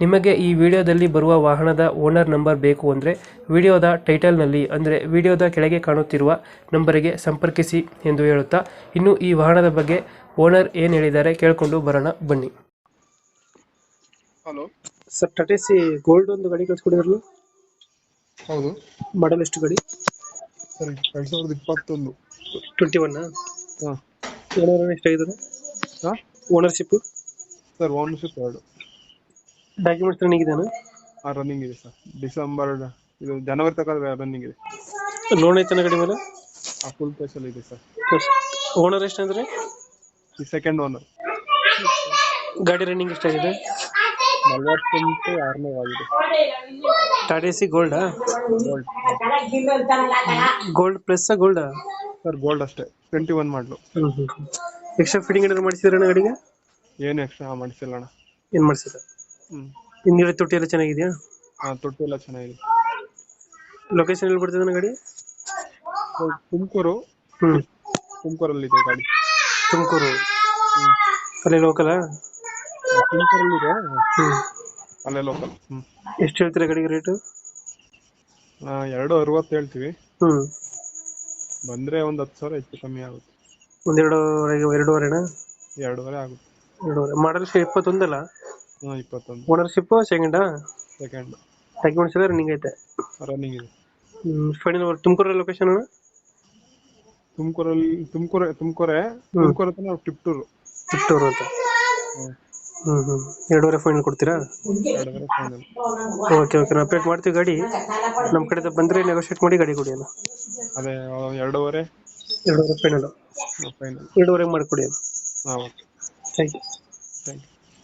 ನಿಮಗೆ ಈ ವಿಡಿಯೋದಲ್ಲಿ ಬರುವ ವಾಹನದ ಓನರ್ ನಂಬರ್ ಬೇಕು ಅಂದರೆ ವಿಡಿಯೋದ ಟೈಟಲ್ನಲ್ಲಿ ಅಂದರೆ ವಿಡಿಯೋದ ಕೆಳಗೆ ಕಾಣುತ್ತಿರುವ ನಂಬರಿಗೆ ಸಂಪರ್ಕಿಸಿ ಎಂದು ಹೇಳುತ್ತಾ ಇನ್ನು ಈ ವಾಹನದ ಬಗ್ಗೆ ಓನರ್ ಏನು ಹೇಳಿದ್ದಾರೆ ಕೇಳಿಕೊಂಡು ಬರೋಣ ಬನ್ನಿ. Hello. Sir Tata C gold ಒಂದು ಗಾಡಿ ಕಳಿಸ್ಕೊಡಿದ್ರಲ್ಲ? ಹೌದು. ಮಾಡಲ್ ಎಷ್ಟು ಗಾಡಿ? ಸರಿ ಎರಡು ಸಾವಿರದ ಇಪ್ಪತ್ತೊಂದು. ಟ್ವೆಂಟಿ ಒನ್ ಹಾಂ. ಓನರ್ ಎಷ್ಟಾಗಿದ್ದಾರೆ ಹಾಂ? ಓನರ್ಶಿಪ್ ಸರ್ ಓನರ್ಶಿಪ್ ಎರಡು. ಡಾಕ್ಯುಮೆಂಟ್ಸ್ ರನ್ನಿಂಗ್ ಇದೆಯಾ ಹಾಂ ರನ್ನಿಂಗ್ ಇದೆ ಸರ್ ಡಿಸೆಂಬರ್ ಇದು ಜನವರಿ ತನಕ ರನ್ನಿಂಗ್ ಇದೆ. ಲೋನ್ ಐತನ ಗಾಡಿ ಮೇಲೆ ಆ ಫುಲ್ ಅಲ್ಲಿ ಇದೆ ಸರ್ ಓನರ್ ಎಷ್ಟಂದ್ರೆ ಈ ಸೆಕೆಂಡ್ ಓನರ್ ಗಾಡಿ ರನ್ನಿಂಗ್ ಎಷ್ಟಾಗಿದೆ ನಲವತ್ತೆಂಟು ಆರನೇ ಆಗಿದೆ. Tata C ಗೋಲ್ಡಾ gold gold plus gold sir gold ಅಷ್ಟೇ. Twenty one model extra fitting ಏನಾದ್ರು ಮಾಡಿಸಿದ್ರಣ್ಣ ಗಾಡಿಗೆ? ಏನು ಎಕ್ಸ್ಟ್ರಾ ಮಾಡಿಸಿಲ್ಲ ಅಣ್ಣ. ಏನ್ ಮಾಡಿಸಿದ ಹ್ಞೂ ಹಿಂದ್ಗಡೆ ತೊಟ್ಟಿ ಎಲ್ಲ ಚೆನ್ನಾಗಿದೆಯಾ? ಹಾಂ ತೊಟ್ಟಿ ಎಲ್ಲ ಚೆನ್ನಾಗಿದೆ. ಲೊಕೇಶನ್ ಎಲ್ಲಿ ಬರ್ತದೆ ಗಾಡಿ? ತುಮಕೂರು. ಹ್ಮ್. ತುಮಕೂರಲ್ಲಿ ಇದೆ ಗಾಡಿ. ತುಮಕೂರು. ಹ್ಞೂ ಅಲ್ಲೇ ಲೋಕಲಾ ತುಮಕೂರಲ್ಲಿದೆ ಹ್ಮ್. ಅಲ್ಲೇ ಲೋಕಲ್ ಹ್ಞೂ ಎಷ್ಟು ಹೇಳ್ತೀರಾ ಗಾಡಿಗೆ ರೇಟು ಎರಡು ಅರವತ್ತು ಹೇಳ್ತೀವಿ. ಹ್ಮ್. ಬಂದರೆ ಒಂದು ಹತ್ತು ಸಾವಿರ ಹೆಚ್ಚು ಕಮ್ಮಿ ಆಗುತ್ತೆ. ಒಂದೆರಡು ಎರಡೂವರೆನಾ? ಎರಡೂವರೆ ಆಗುತ್ತೆ. ಎರಡೂವರೆ. ಮಾಡಲ್ ಇಪ್ಪತ್ತೊಂದಲ್ಲ ಇಪ್ಪತ್ತೊಂದು. ಓನರ್ಶಿಪ್ ಸೆಕೆಂಡಾ ಸೆಕೆಂಡ್ ಡಾಕ್ಯುಮೆಂಟ್ಸ್ ಎಲ್ಲ ರನ್ನಿಂಗ್ ಐತೆ. ರನ್ನಿಂಗ್ ಇದೆ. ಫೈನಲ್ ತುಮಕೂರಲ್ಲಿ ಲೊಕೇಶನ್ ಅಣ್ಣ? ತುಮಕೂರಲ್ಲಿ ತುಮಕೂರು ತುಮಕೂರೇ? ತುಮಕೂರು ಹತ್ರ ಟಿಪ್ಟೂರು ಚಿತ್ತೂರು ಅಂತ ಹ್ಮ್. ಹ್ಮ್ ಎರಡೂವರೆ ಫೈನಲ್ ಕೊಡ್ತೀರಾ? ಓಕೆ ಓಕೆ ನಾವು ಅಪ್ಡೇಟ್ ಮಾಡ್ತೀವಿ ಗಾಡಿ. ನಮ್ಮ ಕಡೆ ಬಂದರೆ ನೆಗೋಷಿಯೇಟ್ ಮಾಡಿ ಗಾಡಿ ಕೊಡಿ ಅಲ್ಲ ಅದೇ ಎರಡೂವರೆ? ಎರಡೂವರೆ ಫೈನಲ್ ಫೈನಲ್ ಎರಡೂವರೆಗೆ ಮಾಡಿಕೊಡಿ ಅಣ್ಣ. ಹಾಂ okay thank you thank you